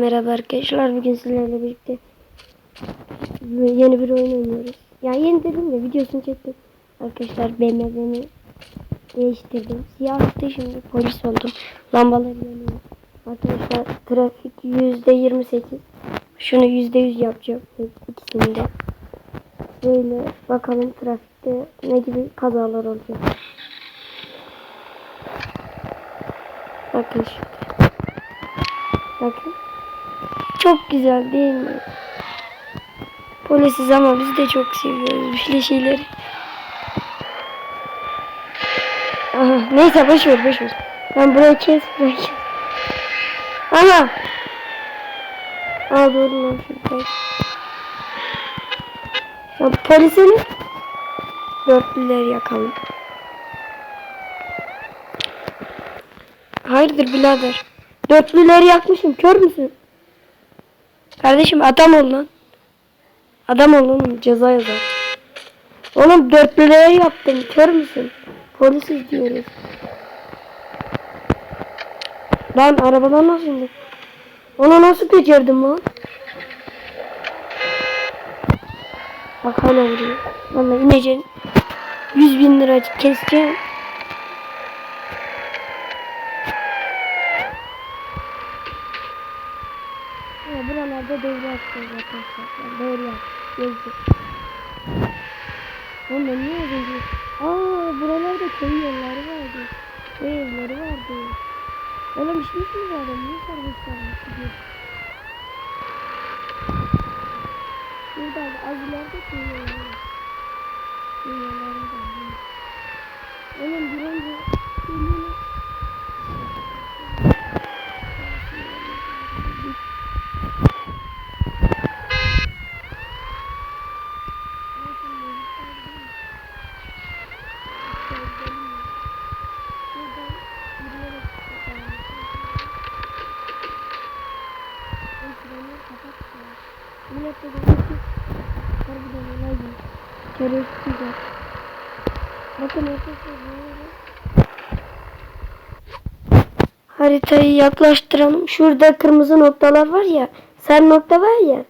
Merhaba arkadaşlar bugün sizlerle birlikte yeni bir oyun oynuyoruz. Ya yeni dedim de videosunu çektim. Arkadaşlar BMW'mi değiştirdim. Siyahtı şimdi polis oldum. Lambaları yanıyor. Arkadaşlar trafik yüzde yirmi sekiz. Şunu yüzde yüz yapacağım ikisini de. Böyle bakalım trafikte ne gibi kazalar olacak. Bakın şimdi. Bakın. Çok güzel değil mi? Polisiz ama biz de çok seviyoruz böyle şeyleri. Aha, neyse boş ver boş ver. Ben burayı kes burayı. Aha. Aa doğru lan şurada. Ya polisini dörtlüleri yakalım. Hayırdır birader? Dörtlüleri yakmışım kör müsün? Kardeşim adam ol lan. Adam ol oğlum ceza yazar. Oğlum dörtlüleri yaptım kör müsün? Polisiz diyoruz. Lan arabadan nasıl indik? Onu nasıl becerdim lan? Bak hala vuruyor. Vallahi ineceğim. 100 bin lira keseceğim. Ya atacağız arkadaşlar. Doğru yap. Gezdik. Oğlum ben niye az önce... Aa buralarda köy yolları vardı. Köy evleri vardı. Oğlum işmiş mi bu adam? Niye gidiyor? Burada az ileride köy yolları var. Köy yolları var. Oğlum bir önce... Güzel. Bakın. Haritayı yaklaştıralım. Şurada kırmızı noktalar var ya. Sarı nokta var ya.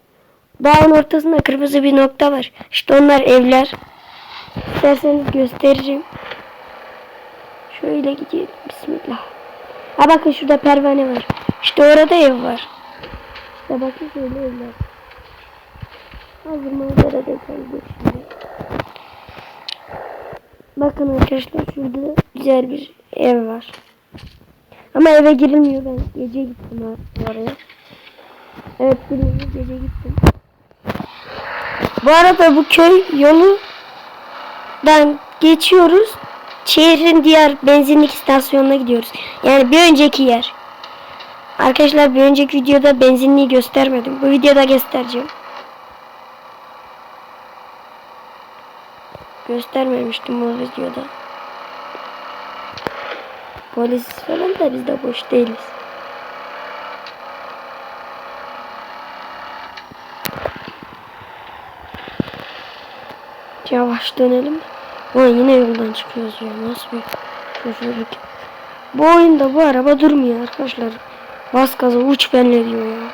Dağın ortasında kırmızı bir nokta var. İşte onlar evler. İsterseniz gösteririm. Şöyle gidelim. Bismillah. Ha bakın şurada pervane var. İşte orada ev var. İşte bakın şöyle evler. Hazır manzara detaylı şimdi. Bakın arkadaşlar şurada güzel bir ev var. Ama eve girilmiyor ben gece gittim oraya. Evet biliyorum gece gittim. Bu arada bu köy yolundan geçiyoruz. Şehrin diğer benzinlik istasyonuna gidiyoruz. Yani bir önceki yer. Arkadaşlar bir önceki videoda benzinliği göstermedim. Bu videoda göstereceğim. Göstermemiştim o videoda. Polis falan da biz de boş değiliz. Yavaş dönelim. Ulan yine yoldan çıkıyoruz ya. Nasıl bir şoförlük. Bu oyunda bu araba durmuyor arkadaşlar. Bas gaza uç benle diyor ya.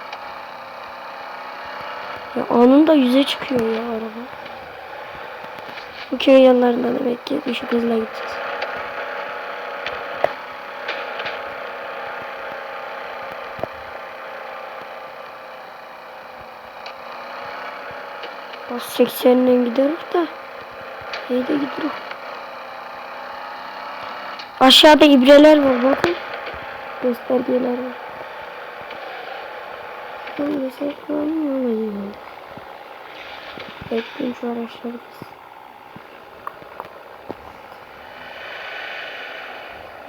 Ya anında yüze çıkıyor ya araba. Bu köy yanlarından demek ki düşük hızla gideceğiz. Bas 80'den gidiyoruz da. İyi de gidiyor. Aşağıda ibreler var bakın. Göstergeler var. Hangisi kalmıyor. Bekleyin şu araçları biz.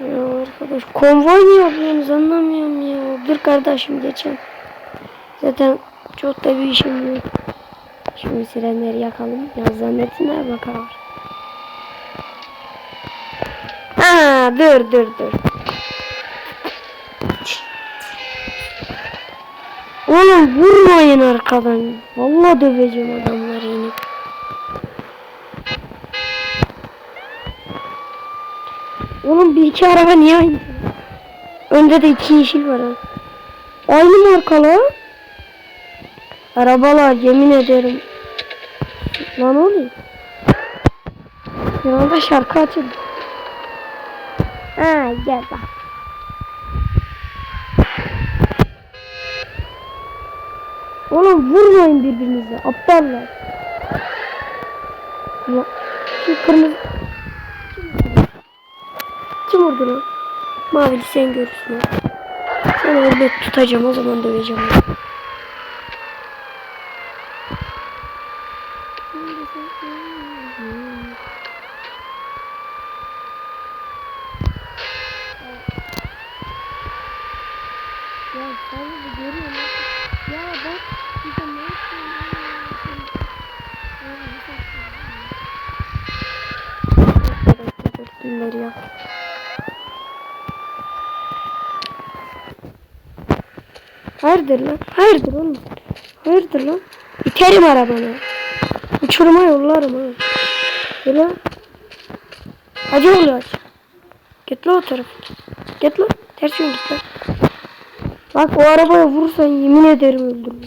Ya arkadaş konvoy mu yapıyorsunuz anlamıyorum ya. Dur kardeşim geçen. Zaten çok da bir işim yok. Şimdi sirenleri yakalım. Ya zannetsinler bakalım. Ha dur dur dur. Oğlum vurmayın arkadan. Vallahi döveceğim adamları yine. Oğlum bir iki araba niye aynı? Önde de iki yeşil var ha. Aynı marka lan. Arabalar yemin ederim. Lan oluyor. Yanında şarkı açıldı. Ha gel bak. Oğlum vurmayın birbirinize aptallar. Ya, şu kırmızı... Kim vurdu lan? Mavili sen görürsün. Seni elbet tutacağım o zaman döveceğim. Ya sen de görüyor musun? Ya bak bir de ne yapıyorsun? ya? Hayırdır lan? Hayırdır oğlum? Hayırdır lan? İterim arabanı. Uçuruma yollarım ha. Böyle. Hadi oğlum aç. Git lan o tarafa. Git lan. Ters yön git lan. Bak o arabaya vurursan yemin ederim öldürürüm.